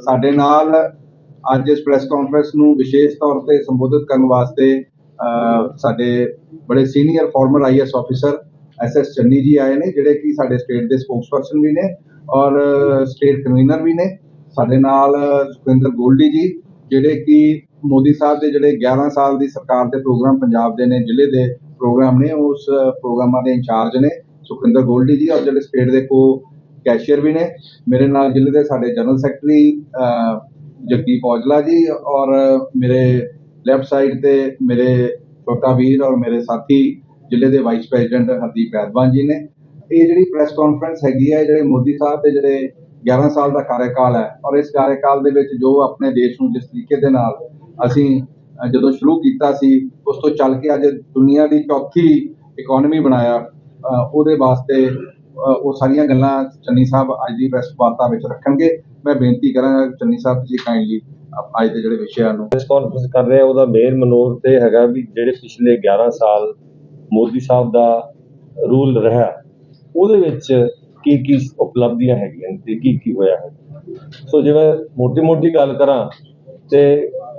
ਸਾਡੇ ਨਾਲ ਅੱਜ ਇਸ ਪ੍ਰੈਸ ਕਾਨਫਰੰਸ ਨੂੰ ਵਿਸ਼ੇਸ਼ ਤੌਰ ਤੇ ਸੰਬੋਧਿਤ ਕਰਨ ਵਾਸਤੇ ਸਾਡੇ ਬੜੇ senior former IAS officer S S Channi ji ਨੇ, ਜਿਹੜੇ ਕਿ ਸਾਡੇ ਸਟੇਟ ਦੇ ਸਪੋਕਸਪਰਸਨ ਵੀ ਨੇ ਔਰ ਸਟੇਟ ਕਨਵੀਨਰ ਵੀ ਨੇ। ਸਾਡੇ ਨਾਲ ਸੁਖਿੰਦਰ ਗੋਲਡੀ ਜੀ, ਜਿਹੜੇ ਕਿ ਮੋਦੀ ਸਾਹਿਬ ਦੇ ਜਿਹੜੇ 11 ਸਾਲ ਦੀ ਸਰਕਾਰ ਦੇ ਪ੍ਰੋਗਰਾਮ ਪੰਜਾਬ ਦੇ ਨੇ, ਜ਼ਿਲ੍ਹੇ ਦੇ ਪ੍ਰੋਗਰਾਮ ਨੇ, ਉਸ ਪ੍ਰੋਗਰਾਮਾਂ ਦੇ ਇੰਚਾਰਜ ਨੇ ਸੁਖਿੰਦਰ ਗੋਲਡੀ ਜੀ ਔਰ ਜਿਹੜੇ ਸਟੇਟ ਦੇ ਕੋ ਕੈਸ਼ੀਅਰ ਵੀ ਨੇ। ਮੇਰੇ ਨਾਲ ਜ਼ਿਲ੍ਹੇ ਦੇ ਸਾਡੇ ਜਨਰਲ ਸੈਕਟਰੀ ਜਗਦੀਪ ਔਜਲਾ ਜੀ ਔਰ ਮੇਰੇ ਲੈਫਟ ਸਾਈਡ ਤੇ ਮੇਰੇ ਛੋਟਾ ਵੀਰ ਔਰ ਮੇਰੇ ਸਾਥੀ ਜ਼ਿਲ੍ਹੇ ਦੇ ਵਾਈਸ ਪ੍ਰੈਜ਼ੀਡੈਂਟ ਹਰਦੀਪ ਐਦਵਾਨ ਜੀ ਨੇ। ਇਹ ਜਿਹੜੀ ਪ੍ਰੈਸ ਕਾਨਫਰੰਸ ਹੈਗੀ ਹੈ ਜਿਹੜੇ ਮੋਦੀ ਸਾਹਿਬ ਦੇ ਜਿਹੜੇ 11 ਸਾਲ ਦਾ ਕਾਰਜਕਾਲ ਹੈ ਔਰ ਇਸ ਕਾਰਜਕਾਲ ਦੇ ਵਿੱਚ ਜੋ ਆਪਣੇ ਦੇਸ਼ ਨੂੰ ਜਿਸ ਤਰੀਕੇ ਦੇ ਨਾਲ ਅਸੀਂ ਜਦੋਂ ਸ਼ੁਰੂ ਕੀਤਾ ਸੀ, ਉਸ ਤੋਂ ਚੱਲ ਕੇ ਅੱਜ ਦੁਨੀਆ ਦੀ ਚੌਥੀ ਇਕਨੋਮੀ ਬਣਾਇਆ ਉਹਦੇ ਵਾਸਤੇ ਉਹ ਸਾਰੀਆਂ ਗੱਲਾਂ ਚੰਨੀ ਸਾਹਿਬ ਅੱਜ ਦੀ ਪ੍ਰੈਸ ਵਾਰਤਾ ਵਿੱਚ ਰੱਖਣਗੇ। ਮੈਂ ਬੇਨਤੀ ਕਰਾਂਗਾ ਚੰਨੀ ਸਾਹਿਬ ਤੁਸੀਂ ਕਾਈਂਡਲੀ ਅੱਜ ਦੇ ਜਿਹੜੇ ਵਿਸ਼ਿਆਂ ਨੂੰ ਪ੍ਰੈਸ ਕਾਨਫਰੰਸ ਕਰ ਰਹੇ ਉਹਦਾ ਮੇਨ ਮਨੋਰਥ ਇਹ ਹੈਗਾ ਵੀ ਜਿਹੜੇ ਪਿਛਲੇ 11 ਸਾਲ ਮੋਦੀ ਸਾਹਿਬ ਦਾ ਰੂਲ ਰਿਹਾ, ਉਹਦੇ ਵਿੱਚ ਕੀ ਕੀ ਉਪਲਬਧੀਆਂ ਹੈਗੀਆਂ ਤੇ ਕੀ ਕੀ ਹੋਇਆ ਹੈ। ਸੋ ਜਿਵੇਂ ਮੋਟੀ ਮੋਟੀ ਗੱਲ ਕਰਾਂ ਤੇ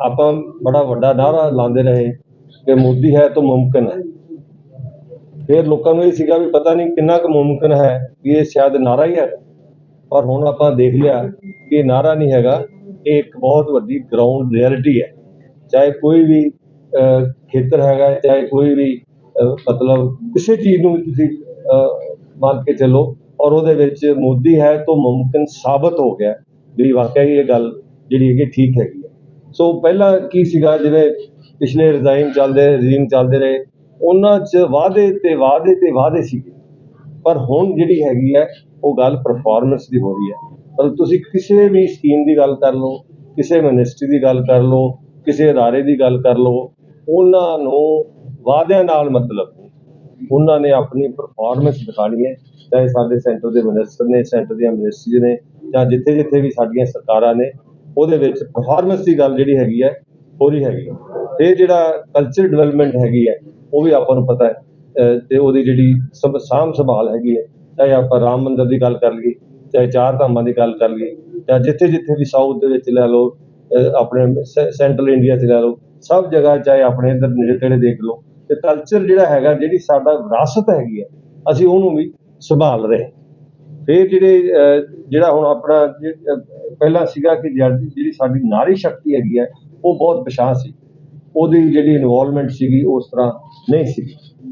ਆਪਾਂ ਬੜਾ ਵੱਡਾ ਨਾਰਾ ਲਾਉਂਦੇ ਰਹੇ ਕਿ ਮੋਦੀ ਹੈ ਤਾਂ ਮੁਮਕਿਨ ਹੈ। ਫਿਰ ਲੋਕਾਂ ਨੂੰ ਇਹ ਸੀਗਾ ਵੀ ਪਤਾ ਨਹੀਂ ਕਿੰਨਾ ਕੁ ਮੁਮਕਿਨ ਹੈ ਵੀ ਇਹ ਸ਼ਾਇਦ ਨਾਰਾ ਹੀ ਹੈ। ਪਰ ਹੁਣ ਆਪਾਂ ਦੇਖ ਲਿਆ ਕਿ ਇਹ ਨਾਰਾ ਨਹੀਂ ਹੈਗਾ ਇਹ ਇੱਕ ਬਹੁਤ ਵੱਡੀ ਗਰਾਊਂਡ ਰਿਐਲਿਟੀ ਹੈ। ਚਾਹੇ ਕੋਈ ਵੀ ਖੇਤਰ ਹੈਗਾ ਚਾਹੇ ਕੋਈ ਵੀ ਮਤਲਬ ਕਿਸੇ ਚੀਜ਼ ਨੂੰ ਵੀ ਤੁਸੀਂ ਅਹ, ਮੰਨ ਕੇ ਚੱਲੋ ਔਰ ਉਹਦੇ ਵਿੱਚ ਮੋਦੀ ਹੈ ਤੋਂ ਮੁਮਕਿਨ ਸਾਬਤ ਹੋ ਗਿਆ ਵੀ ਵਾਕਿਆ ਹੀ ਇਹ ਗੱਲ ਜਿਹੜੀ ਹੈਗੀ ਠੀਕ ਹੈਗੀ ਹੈ। ਸੋ ਪਹਿਲਾਂ ਕੀ ਸੀਗਾ ਜਿਵੇਂ ਪਿਛਲੇ ਰਿਜ਼ਾਈਨ ਚੱਲਦੇ ਰਜੀਮ ਚੱਲਦੇ ਰਹੇ ਉਹਨਾਂ 'ਚ ਵਾਅਦੇ ਤੇ ਵਾਅਦੇ ਤੇ ਵਾਅਦੇ ਸੀਗੇ। ਪਰ ਹੁਣ ਜਿਹੜੀ ਹੈਗੀ ਹੈ, ਉਹ ਗੱਲ ਪਰਫਾਰਮੈਂਸ ਦੀ ਹੋ ਰਹੀ ਹੈ। ਪਰ ਤੁਸੀਂ ਕਿਸੇ ਵੀ ਸਕੀਮ ਦੀ ਗੱਲ ਕਰ ਲਓ, ਕਿਸੇ ਮਿਨਿਸਟਰੀ ਦੀ ਗੱਲ ਕਰ ਲਓ, ਕਿਸੇ ਅਦਾਰੇ ਦੀ ਗੱਲ ਕਰ ਲਓ, ਉਹਨਾਂ ਨੂੰ ਵਾਅਦਿਆਂ ਨਾਲ ਮਤਲਬ ਉਹਨਾਂ ਨੇ ਆਪਣੀ ਪਰਫਾਰਮੈਂਸ ਦਿਖਾਣੀ ਹੈ, ਚਾਹੇ ਸਾਡੇ ਸੈਂਟਰ ਦੇ ਮਿਨਿਸਟਰ ਨੇ ਸੈਂਟਰ ਦੀਆਂ ਮਿਨਿਸਟਰੀ ਨੇ, ਜਾਂ ਜਿੱਥੇ ਜਿੱਥੇ ਵੀ ਸਾਡੀਆਂ ਸਰਕਾਰਾਂ ਨੇ, ਉਹਦੇ ਵਿੱਚ ਪਰਫਾਰਮੈਂਸ ਦੀ ਗੱਲ ਜਿਹੜੀ ਹੈਗੀ ਹੈ, ਹੋ ਰਹੀ ਹੈਗੀ ਇਹ ਜਿਹੜਾ ਕਲਚਰ ਡਿਵੈਲਪਮੈਂਟ ਹੈਗੀ ਹੈ ਉਹ ਵੀ ਆਪਾਂ ਨੂੰ ਪਤਾ ਹੈ। ਅਹ ਤੇ ਉਹਦੀ ਜਿਹੜੀ ਸਭ, ਸਾਂਭ ਸੰਭਾਲ ਹੈਗੀ ਹੈ, ਚਾਹੇ ਆਪਾਂ ਰਾਮ ਮੰਦਰ ਦੀ ਗੱਲ ਕਰ ਲਈਏ, ਚਾਹੇ ਚਾਰ ਧਾਮਾਂ ਦੀ ਗੱਲ ਕਰ ਲਈਏ, ਜਾਂ ਜਿੱਥੇ ਜਿੱਥੇ ਵੀ ਸਾਊਥ ਦੇ ਵਿੱਚ ਲੈ ਲਓ, ਅਹ ਆਪਣੇ ਸੈਂਟਰਲ ਇੰਡੀਆ 'ਚ ਲੈ ਲਓ, ਸਭ ਜਗ੍ਹਾ ਚਾਹੇ ਆਪਣੇ ਇੱਧਰ ਨੇੜੇ ਤੇੜੇ ਦੇਖ ਲਓ, ਤੇ ਕਲਚਰ ਜਿਹੜਾ ਹੈਗਾ, ਜਿਹੜੀ ਸਾਡਾ ਵਿਰਾਸਤ ਹੈਗੀ ਹੈ, ਅਸੀਂ ਉਹਨੂੰ ਵੀ ਸੰਭਾਲ ਰਹੇ ਫਿਰ ਜਿਹੜੇ ਜਿਹੜਾ ਹੁਣ ਆਪਣਾ ਪਹਿਲਾਂ ਸੀਗਾ ਕਿ ਜਿਹੜੀ ਜਿਹੜੀ ਸਾਡੀ ਨਾਰੀ ਸ਼ਕਤੀ ਹੈਗੀ ਹੈ, ਉਹ ਬਹੁਤ ਪਛਾਣ ਸੀ। ਉਹਦੀ ਜਿਹੜੀ ਇਨਵੋਲਵਮੈਂਟ ਸੀਗੀ ਉਸ ਤਰ੍ਹਾਂ ਨਹੀਂ ਸੀ।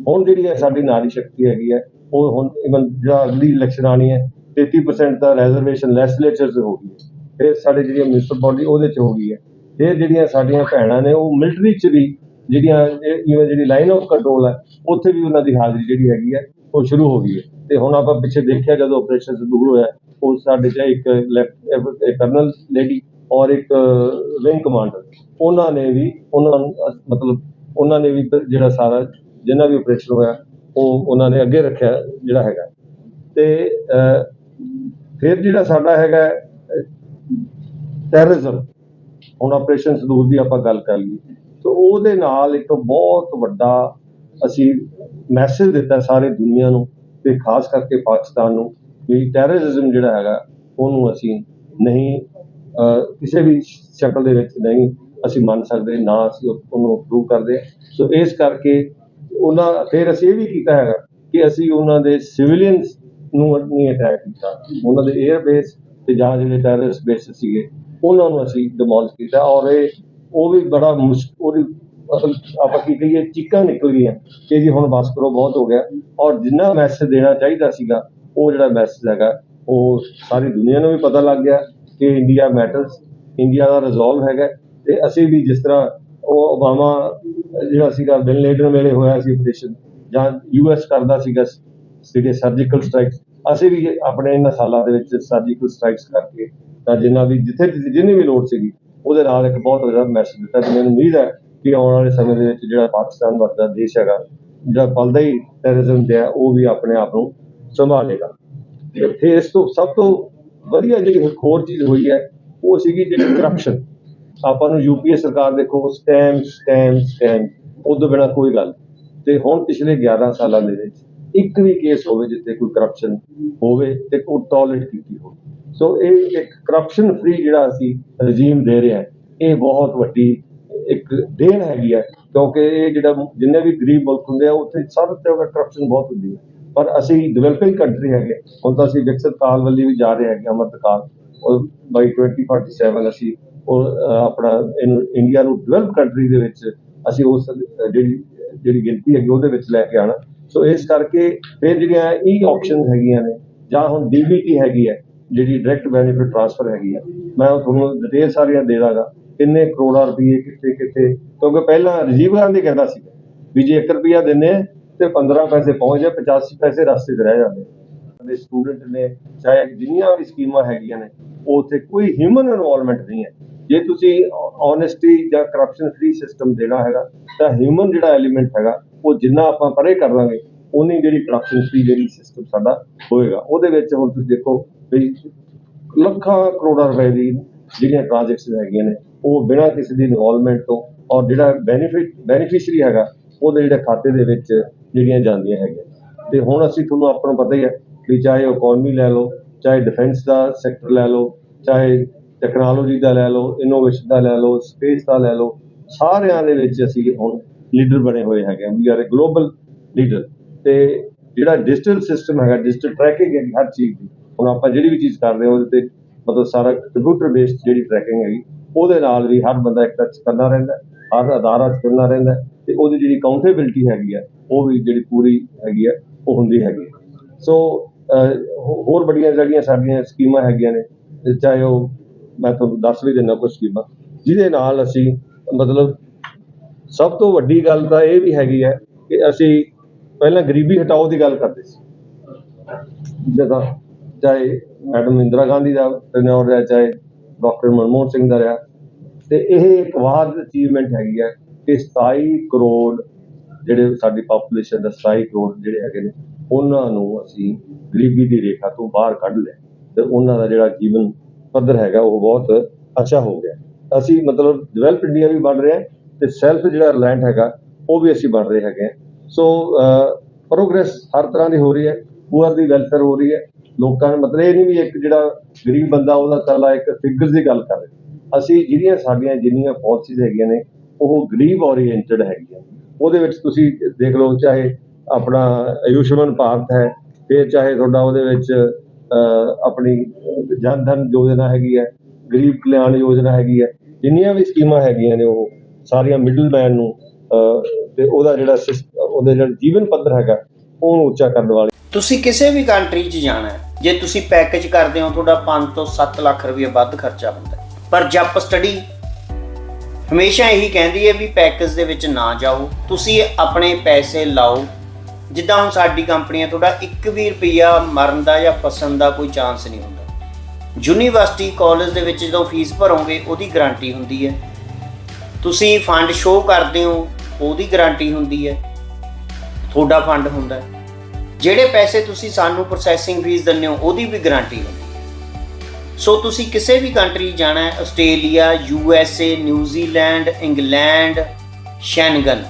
ਹੁਣ ਜਿਹੜੀ ਹੈ ਸਾਡੀ ਨਾਰੀ ਸ਼ਕਤੀ ਹੈਗੀ ਹੈ, ਉਹ ਹੁਣ ਇਵਨ ਜਿਹੜਾ ਅਗਲੀ ਇਲੈਕਸ਼ਨ ਆਣੀ ਹੈ 33% ਦਾ ਰਿਜ਼ਰਵੇਸ਼ਨ ਲੈਜਿਸਲੇਚਰ 'ਚ ਹੋ ਗਈ ਹੈ। ਫਿਰ ਸਾਡੇ ਜਿਹੜੀਆਂ ਮਿਊਨਿਸਪਲ ਬੋਡੀ ਉਹਦੇ 'ਚ ਹੋ ਗਈ ਹੈ। ਫਿਰ ਜਿਹੜੀਆਂ ਸਾਡੀਆਂ ਭੈਣਾਂ ਨੇ, ਉਹ ਮਿਲਟਰੀ 'ਚ ਵੀ ਜਿਹੜੀਆਂ ਇਵਨ ਜਿਹੜੀ ਲਾਈਨ ਆਫ ਕੰਟਰੋਲ ਹੈ, ਉੱਥੇ ਵੀ ਉਹਨਾਂ ਦੀ ਹਾਜ਼ਰੀ ਜਿਹੜੀ ਹੈਗੀ ਹੈ, ਉਹ ਸ਼ੁਰੂ ਹੋ ਗਈ ਹੈ। ਤੇ ਹੁਣ ਆਪਾਂ ਪਿੱਛੇ ਦੇਖਿਆ ਜਦੋਂ ਆਪਰੇਸ਼ਨ ਸੰਦੂਰ ਹੋਇਆ, ਉਹ ਸਾਡੇ ਚ ਇੱਕ ਲੈਫਟ ਕਰਨਲ ਲੇਡੀ ਔਰ ਇੱਕ ਵਿੰਗ ਕਮਾਂਡਰ ਉਹਨਾਂ ਨੇ ਵੀ ਉਹਨਾਂ ਨੂੰ ਅ- ਮਤਲਬ ਉਹਨਾਂ ਨੇ ਵੀ ਪ- ਜਿਹੜਾ ਸਾਰਾ ਜਿੰਨਾ ਵੀ ਆਪਰੇਸ਼ਨ ਹੋਇਆ ਉਹ ਉਹਨਾਂ ਨੇ ਅੱਗੇ ਰੱਖਿਆ ਜਿਹੜਾ ਹੈਗਾ। ਤੇ ਅ, ਫਿਰ ਜਿਹੜਾ ਸਾਡਾ ਹੈਗਾ ਟੈਰਰਿਜ਼ਮ ਹੁਣ ਆਪਰੇਸ਼ਨ ਸੰਦੂਰ ਦੀ ਆਪਾਂ ਗੱਲ ਕਰ ਲਈ ਤਾਂ ਉਹਦੇ ਨਾਲ ਇੱਕ ਬਹੁਤ ਵੱਡਾ ਅਸੀਂ ਮੈਸੇਜ ਦਿੱਤਾ ਸਾਰੇ ਦੁਨੀਆ ਨੂੰ ਤੇ ਖਾਸ ਕਰਕੇ ਪਾਕਿਸਤਾਨ ਨੂੰ ਵੀ ਟੈਰਰਿਜ਼ਮ ਜਿਹੜਾ ਹੈਗਾ ਉਹਨੂੰ ਅਸੀਂ ਨਹੀਂ ਕਿਸੇ ਵੀ ਸ਼ਕਲ ਦੇ ਵਿੱਚ ਨਹੀਂ ਅਸੀਂ ਮੰਨ ਸਕਦੇ, ਨਾ ਅਸੀਂ ਉਹਨੂੰ ਅਪਰੂਵ ਕਰਦੇ। ਸੋ ਇਸ ਕਰਕੇ ਉਹਨਾਂ, ਫਿਰ ਅਸੀਂ ਇਹ ਵੀ ਕੀਤਾ ਹੈਗਾ ਕਿ ਅਸੀਂ ਉਹਨਾਂ ਦੇ ਸਿਵਿਲੀਅਨਸ ਨੂੰ ਨਹੀਂ ਅਟੈਕ ਕੀਤਾ। ਉਹਨਾਂ ਦੇ 에ਅਰ ਬੇਸ ਤੇ ਜਾਂ ਜਿਹੜੇ ਟੈਰਰਿਸਟ ਬੇਸ ਸੀਗੇ, ਉਹਨਾਂ ਨੂੰ ਅਸੀਂ ਡਿਮੋਲਿਸ਼ ਕੀਤਾ। ਔਰ ਇਹ ਉਹ ਵੀ ਬੜਾ ਮੁਸ਼ਕ ਉਹਦੀ ਮਤਲਬ ਆਪਾਂ ਕੀ ਕਹੀਏ, ਚੀਕਾਂ ਨਿਕਲ ਗਈਆਂ ਕਿ ਜੀ ਹੁਣ ਬਸ ਕਰੋ, ਬਹੁਤ ਹੋ ਗਿਆ। ਔਰ ਜਿੰਨਾ ਮੈਸੇਜ ਦੇਣਾ ਚਾਹੀਦਾ ਸੀਗਾ, ਉਹ ਜਿਹੜਾ ਮੈਸੇਜ ਹੈਗਾ, ਉਹ ਸਾਰੀ ਦੁਨੀਆ ਨੂੰ ਵੀ ਪਤਾ ਲੱਗ ਗਿਆ। ਕਿ ਇੰਡੀਆ ਮੈਟਰਸ ਇੰਡੀਆ ਦਾ ਰਿਜ਼ੋਲਵ ਹੈਗਾ ਤੇ ਅਸੀਂ ਵੀ ਜਿਸ ਤਰ੍ਹਾਂ ਉਹ ਓਬਾਮਾ ਜਿਹੜਾ ਸੀਗਾ ਬਿਨ ਲੇਡਨ ਵੇਲੇ ਹੋਇਆ ਸੀ ਆਪਰੇਸ਼ਨ ਜਾਂ ਯੂਐਸ ਕਰਦਾ ਸੀਗਾ, ਸੀਗੇ ਸਰਜੀਕਲ ਸਟ੍ਰਾਈਕਸ ਅਸੀਂ ਵੀ ਆਪਣੇ ਇਹਨਾਂ ਸਾਲਾਂ ਦੇ ਵਿੱਚ ਸਰਜੀਕਲ ਸਟ੍ਰਾਈਕਸ ਕਰਕੇ ਤਾਂ ਜਿੰਨਾ ਵੀ ਜਿੱਥੇ ਜਿੰਨੀ ਵੀ ਲੋੜ ਸੀਗੀ, ਉਹਦੇ ਨਾਲ ਇੱਕ ਬਹੁਤ ਵੱਡਾ ਮੈਸੇਜ ਦਿੱਤਾ ਤੇ ਮੈਨੂੰ ਉਮੀਦ ਹੈ ਕਿ ਆਉਣ ਵਾਲੇ ਸਮੇਂ ਦੇ ਵਿੱਚ ਜਿਹੜਾ ਪਾਕਿਸਤਾਨ ਵਰਗਾ ਦੇਸ਼ ਹੈਗਾ, ਜਿਹੜਾ ਪਲਦਾ ਹੀ ਟੈਰਰਿਜ਼ਮ ਤੇ ਉਹ ਵੀ ਆਪਣੇ ਆਪ ਨੂੰ ਸੰਭਾਲੇਗਾ। ਤੇ ਇਸ ਤੋਂ ਸਭ ਤੋਂ ਵਧੀਆ ਜਿਹੜੀ ਇੱਕ ਹੋਰ ਚੀਜ਼ ਹੋਈ ਹੈ, ਉਹ ਸੀਗੀ ਜਿਹੜੀ ਕਰਪਸ਼ਨ ਆਪਾਂ ਨੂੰ ਯੂਪੀਏ ਸਰਕਾਰ ਦੇਖੋ ਸਕੈਮ ਸਕੈਮ ਸਕੈਮ ਉਦੋਂ ਬਿਨਾ ਕੋਈ ਗੱਲ ਤੇ ਹੁਣ ਪਿਛਲੇ 11 ਸਾਲਾਂ ਦੇ ਵਿੱਚ ਇੱਕ ਵੀ ਕੇਸ ਹੋਵੇ ਜਿੱਥੇ ਕੋਈ ਕਰਪਸ਼ਨ ਹੋਵੇ ਤੇ ਕੋਈ ਟੋਲਰੇਟ ਕੀਤੀ ਹੋਵੇ। ਸੋ ਇਹ ਇੱਕ ਕਰਪਸ਼ਨ ਫ੍ਰੀ ਜਿਹੜਾ ਅਸੀਂ ਰਜੀਮ ਦੇ ਰਿਹਾ ਇਹ ਬਹੁਤ ਵੱਡੀ ਇੱਕ ਦੇਣ ਹੈਗੀ ਹੈ ਕਿਉਂਕਿ ਇਹ ਜਿਹੜਾ ਜਿੰਨੇ ਵੀ ਗਰੀਬ ਮੁਲਕ ਹੁੰਦੇ ਆ, ਉੱਥੇ ਸਭ ਤੋਂ ਕਰਪਸ਼ਨ ਬਹੁਤ ਹੁੰਦੀ ਹੈ। ਪਰ ਅਸੀਂ ਡਿਵੈਲਪਿੰਗ ਕੰਟਰੀ ਹੈਗੇ ਹੁਣ ਤਾਂ ਅਸੀਂ ਵਿਕਸਿਤ ਕਾਲ ਵੱਲ ਵੀ ਜਾ ਰਹੇ ਹੈਗੇ ਅਮਰਤ ਕਾਲ। ਔਰ ਬਾਈ 2047 ਅਸੀਂ ਉਹ ਆਪਣਾ ਇਹਨੂੰ ਇੰਡੀਆ ਨੂੰ ਡਿਵੈਲਪ ਕੰਟਰੀ ਦੇ ਵਿੱਚ ਅਸੀਂ ਉਸ ਜਿਹੜੀ ਜਿਹੜੀ ਗਿਣਤੀ ਹੈਗੀ ਉਹਦੇ ਵਿੱਚ ਲੈ ਕੇ ਆਣਾ ਸੋ ਇਸ ਕਰਕੇ ਫਿਰ ਜਿਹੜੀਆਂ ਈ ਆਪਸ਼ਨਸ ਹੈਗੀਆਂ ਨੇ, ਜਾਂ ਹੁਣ ਡੀਬੀਟੀ ਹੈਗੀ ਹੈ, ਜਿਹੜੀ ਡਾਇਰੈਕਟ ਬੈਨੀਫਿਟ ਟ੍ਰਾਂਸਫਰ ਹੈਗੀ ਆ ਮੈਂ ਉਹ ਤੁਹਾਨੂੰ ਡਿਟੇਲ ਸਾਰੀਆਂ ਦੇ ਦਾਂਗਾ। ਕਿੰਨੇ ਕਰੋੜਾਂ ਰੁਪਏ ਕਿੱਥੇ ਕਿੱਥੇ ਕਿਉਂਕਿ ਪਹਿਲਾਂ ਰਾਜੀਵ ਗਾਂਧੀ ਕਹਿੰਦਾ ਸੀ ਵੀ ਜੇ 1 ਰੁਪਿਆ ਦਿੰਦੇ ਤੇ 15 ਪੈਸੇ ਪਹੁੰਚ ਜਾ 85 ਪੈਸੇ ਰਸਤੇ 'ਚ ਰਹਿ ਜਾਂਦੇ ਦੇ ਸਟੂਡੈਂਟ ਨੇ, ਚਾਹੇ ਜਿੰਨੀਆਂ ਵੀ ਸਕੀਮਾਂ ਹੈਗੀਆਂ ਨੇ ਉਹ ਉੱਥੇ ਕੋਈ ਹਿਊਮਨ ਇਨਵੋਲਵਮੈਂਟ ਨਹੀਂ ਹੈ। ਜੇ ਤੁਸੀਂ ਓਨੈਸਟੀ ਜਾਂ ਕਰਪਸ਼ਨ ਫ੍ਰੀ ਸਿਸਟਮ ਦੇਣਾ ਹੈਗਾ, ਤਾਂ ਹਿਊਮਨ ਜਿਹੜਾ ਐਲੀਮੈਂਟ ਹੈਗਾ, ਉਹ ਜਿੰਨਾ ਆਪਾਂ ਪਰੇ ਕਰ ਲਾਂਗੇ ਉਨੀ ਜਿਹੜੀ ਕਰਪਸ਼ਨ ਫ੍ਰੀ ਜਿਹੜੀ ਸਿਸਟਮ ਸਾਡਾ ਹੋਏਗਾ। ਉਹਦੇ ਵਿੱਚ ਹੁਣ ਤੁਸੀਂ ਦੇਖੋ ਵੀ ਲੱਖਾਂ ਕਰੋੜਾਂ ਰੁਪਏ ਦੀ ਜਿਹੜੀਆਂ ਟ੍ਰਾਂਜੈਕਸ਼ਨ ਹੈਗੀਆਂ ਨੇ, ਉਹ ਬਿਨਾਂ ਕਿਸੇ ਦੀ ਇਨਵੋਲਵਮੈਂਟ ਤੋਂ ਔਰ ਜਿਹੜਾ ਬੈਨੀਫਿਟ ਬੈਨੀਫੀਸ਼ੀਅਰੀ ਹੈਗਾ, ਉਹਦੇ ਜਿਹੜੇ ਖਾਤੇ ਦੇ ਵਿੱਚ ਜਿਹੜੀਆਂ ਜਾਂਦੀਆਂ ਹੈਗੀਆਂ। ਤੇ ਹੁਣ ਅਸੀਂ ਤੁਹਾਨੂੰ ਆਪਾਂ ਨੂੰ ਪਤਾ ਹੀ ਹੈ ਵੀ ਚਾਹੇ ਇਕਨੋਮੀ ਲੈ ਲਓ, ਚਾਹੇ ਡਿਫੈਂਸ ਦਾ ਸੈਕਟਰ ਲੈ ਲਓ, ਚਾਹੇ ਟੈਕਨੋਲੋਜੀ ਦਾ ਲੈ ਲਓ ਇਨੋਵੇਸ਼ਨ ਦਾ ਲੈ ਲਓ ਸਪੇਸ ਦਾ ਲੈ ਲਓ, ਸਾਰਿਆਂ ਦੇ ਵਿੱਚ ਅਸੀਂ ਹੁਣ ਲੀਡਰ ਬਣੇ ਹੋਏ ਹੈਗੇ we are a global leader ਤੇ ਜਿਹੜਾ ਡਿਜੀਟਲ ਸਿਸਟਮ ਹੈਗਾ ਡਿਜੀਟਲ ਟਰੈਕਿੰਗ ਹੈ ਹਰ ਚੀਜ਼ ਦੀ, ਹੁਣ ਆਪਾਂ ਜਿਹੜੀ ਵੀ ਚੀਜ਼ ਕਰਦੇ ਹਾਂ, ਉਹਦੇ ਤੇ ਮਤਲਬ ਸਾਰਾ ਕੰਪਿਊਟਰ ਬੇਸਡ ਜਿਹੜੀ ਟਰੈਕਿੰਗ ਹੈਗੀ, ਉਹਦੇ ਨਾਲ ਵੀ ਹਰ ਬੰਦਾ ਇੱਕ ਟੱਚ ਕਰਨਾ ਰਹਿੰਦਾ ਹਰ ਅਦਾਰਾ 'ਚ ਕਰਨਾ ਰਹਿੰਦਾ ਤੇ ਉਹਦੀ ਜਿਹੜੀ ਅਕਾਊਂਟੇਬਿਲਟੀ ਹੈਗੀ ਆ, ਉਹ ਵੀ ਜਿਹੜੀ ਪੂਰੀ ਹੈਗੀ ਆ, ਉਹ ਹੁੰਦੀ ਹੈਗੀ ਸੋ ਹੋਰ ਬੜੀਆਂ ਜਿਹੜੀਆਂ ਸਾਡੀਆਂ ਸਕੀਮਾਂ ਹੈਗੀਆਂ ਨੇ ਚਾਹੇ ਉਹ ਮੈਂ ਤੁਹਾਨੂੰ ਦੱਸ ਵੀ ਦਿੰਦਾ ਕੁਝ ਸਕੀਮਾਂ, ਜਿਹਦੇ ਨਾਲ ਅਸੀਂ ਮਤਲਬ ਸਭ ਤੋਂ ਵੱਡੀ ਗੱਲ ਤਾਂ ਇਹ ਵੀ ਹੈਗੀ ਹੈ ਕਿ ਅਸੀਂ ਪਹਿਲਾਂ ਗਰੀਬੀ ਹਟਾਓ ਦੀ ਗੱਲ ਕਰਦੇ ਸੀ। ਜਦੋਂ ਚਾਹੇ ਮੈਡਮ ਇੰਦਰਾ ਗਾਂਧੀ ਦਾ ਟੈਨਿਓਰ ਰਿਹਾ, ਚਾਹੇ ਡਾਕਟਰ ਮਨਮੋਹਨ ਸਿੰਘ ਦਾ ਰਿਹਾ, ਤੇ ਇਹ ਇੱਕ ਵਾਦ ਅਚੀਵਮੈਂਟ ਹੈਗੀ ਹੈ ਕਿ 27 ਕਰੋੜ ਜਿਹੜੇ ਸਾਡੀ ਪਾਪੂਲੇਸ਼ਨ ਦਾ 27 ਕਰੋੜ ਜਿਹੜੇ ਹੈਗੇ ਨੇ, ਉਹਨਾਂ ਨੂੰ ਅਸੀਂ ਗਰੀਬੀ ਦੀ ਰੇਖਾ ਤੋਂ ਬਾਹਰ ਕੱਢ ਲਿਆ। ਤੇ ਉਹਨਾਂ ਦਾ ਜਿਹੜਾ ਜੀਵਨ ਪੱਧਰ ਹੈਗਾ, ਉਹ ਬਹੁਤ ਅੱਛਾ ਹੋ ਗਿਆ। ਅਸੀਂ ਮਤਲਬ ਡਿਵੈਲਪ ਇੰਡੀਆ ਵੀ ਬਣ ਰਿਹਾ ਤੇ ਸੈਲਫ ਜਿਹੜਾ ਰਿਲਾਇੰਟ ਹੈਗਾ, ਉਹ ਵੀ ਅਸੀਂ ਬਣ ਰਹੇ ਹੈਗੇ ਹਾਂ। ਸੋ ਪ੍ਰੋਗਰੈਸ ਹਰ ਤਰ੍ਹਾਂ ਦੀ ਹੋ ਰਹੀ ਹੈ ਪੂਅਰ ਦੀ ਵੈਲਫੇਅਰ ਹੋ ਰਹੀ ਹੈ। ਲੋਕਾਂ ਨੂੰ ਮਤਲਬ ਇਹ ਨਹੀਂ ਵੀ ਇੱਕ ਜਿਹੜਾ ਗਰੀਬ ਬੰਦਾ ਉਹਦਾ ਤਰਲਾ ਇੱਕ ਫਿਗਰ ਦੀ ਗੱਲ ਕਰ ਰਹੇ। ਅਸੀਂ ਜਿਹੜੀਆਂ ਸਾਡੀਆਂ ਜਿੰਨੀਆਂ ਪਾਲਿਸੀਜ਼ ਹੈਗੀਆਂ ਨੇ ਉਹ ਗਰੀਬ ਓਰੀਐਂਟਡ ਹੈਗੀਆਂ। ਉਹਦੇ ਵਿੱਚ ਤੁਸੀਂ ਦੇਖ ਲਓ, ਚਾਹੇ ਆਪਣਾ ਆਯੁਸ਼ਮਾਨ ਭਾਰਤ ਹੈ, ਫਿਰ ਚਾਹੇ ਤੁਹਾਡਾ ਉਹਦੇ ਵਿੱਚ ਆਪਣੀ ਜਨ ਧਨ ਯੋਜਨਾ ਹੈਗੀ ਹੈ, ਗਰੀਬ ਕਲਿਆਣ ਯੋਜਨਾ ਹੈਗੀ ਹੈ, ਜਿੰਨੀਆਂ ਵੀ ਸਕੀਮਾਂ ਹੈਗੀਆਂ ਨੇ ਉਹ ਸਾਰੀਆਂ ਮਿਡਲਮੈਨ ਨੂੰ ਤੇ ਉਹਦਾ ਜਿਹੜਾ ਸਿਸ- ਉਹਦੇ ਜਿਹੜਾ ਜੀਵਨ ਪੱਧਰ ਹੈਗਾ ਉਹਨੂੰ ਉੱਚਾ ਕਰਨ ਵਾਲੇ। ਤੁਸੀਂ ਕਿਸੇ ਵੀ ਕੰਟਰੀ 'ਚ ਜਾਣਾ ਹੈ, ਜੇ ਤੁਸੀਂ ਪੈਕੇਜ ਕਰਦੇ ਹੋ, ਤੁਹਾਡਾ 5 ਤੋਂ 7 ਲੱਖ ਰੁਪਏ ਵੱਧ ਖਰਚਾ ਹੁੰਦਾ ਪਰ ਜੱਪ ਸਟੱਡੀ ਹਮੇਸ਼ਾ ਇਹੀ ਕਹਿੰਦੀ ਹੈ ਵੀ ਪੈਕੇਜ ਦੇ ਵਿੱਚ ਨਾ ਜਾਓ। ਤੁਸੀਂ ਆਪਣੇ ਪੈਸੇ ਲਾਓ। ਜਿੱਦਾਂ ਹੁਣ ਸਾਡੀ ਕੰਪਨੀ ਹੈ, ਤੁਹਾਡਾ 1 ਵੀ ਰੁਪਿਆ ਮਰਨ ਦਾ ਜਾਂ ਫਸਣ ਦਾ ਕੋਈ ਚਾਂਸ ਨਹੀਂ ਹੁੰਦਾ। ਯੂਨੀਵਰਸਿਟੀ ਕਾਲਜ ਦੇ ਵਿੱਚ ਜਦੋਂ ਫੀਸ ਭਰੋਗੇ, ਉਹਦੀ ਗਾਰੰਟੀ ਹੁੰਦੀ ਹੈ। ਤੁਸੀਂ ਫੰਡ ਸ਼ੋਅ ਕਰਦੇ ਹੋ, ਉਹਦੀ ਗਾਰੰਟੀ ਹੁੰਦੀ ਹੈ। ਤੁਹਾਡਾ ਫੰਡ ਹੁੰਦਾ। ਜਿਹੜੇ ਪੈਸੇ ਤੁਸੀਂ ਸਾਨੂੰ ਪ੍ਰੋਸੈਸਿੰਗ ਫੀਸ ਦਿੰਦੇ ਹੋ, ਉਹਦੀ ਵੀ ਗਾਰੰਟੀ ਹੁੰਦੀ ਹੈ। ਸੋ ਤੁਸੀਂ ਕਿਸੇ ਵੀ ਕੰਟਰੀ ਜਾਣਾ ਹੈ Australia U S A New Zealand England Schengen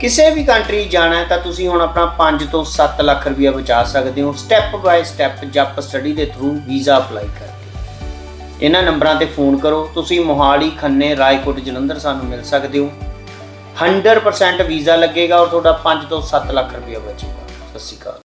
ਕਿਸੇ ਵੀ ਕੰਟਰੀ ਜਾਣਾ ਹੈ, ਤਾਂ ਤੁਸੀਂ ਹੁਣ ਆਪਣਾ 5 ਤੋਂ 7 ਲੱਖ ਰੁਪਇਆ ਬਚਾ ਸਕਦੇ ਹੋ। ਸਟੈਪ ਬਾਏ ਸਟੈਪ ਜੱਪ ਸਟੱਡੀ ਦੇ ਥਰੂ ਵੀਜ਼ਾ ਅਪਲਾਈ ਕਰਕੇ। ਇਹਨਾਂ ਨੰਬਰਾਂ ਤੇ ਫੋਨ ਕਰੋ। ਤੁਸੀਂ ਮੋਹਾਲੀ, ਖੰਨੇ, ਰਾਏਕੋਟ, ਜਲੰਧਰ ਸਾਨੂੰ ਮਿਲ ਸਕਦੇ ਹੋ। 100% ਵੀਜ਼ਾ ਲੱਗੇਗਾ ਔਰ ਤੁਹਾਡਾ 5 ਤੋਂ 7 ਲੱਖ ਰੁਪਇਆ ਬਚੇਗਾ। ਸਤਿ ਸ਼੍ਰੀ ਅਕਾਲ।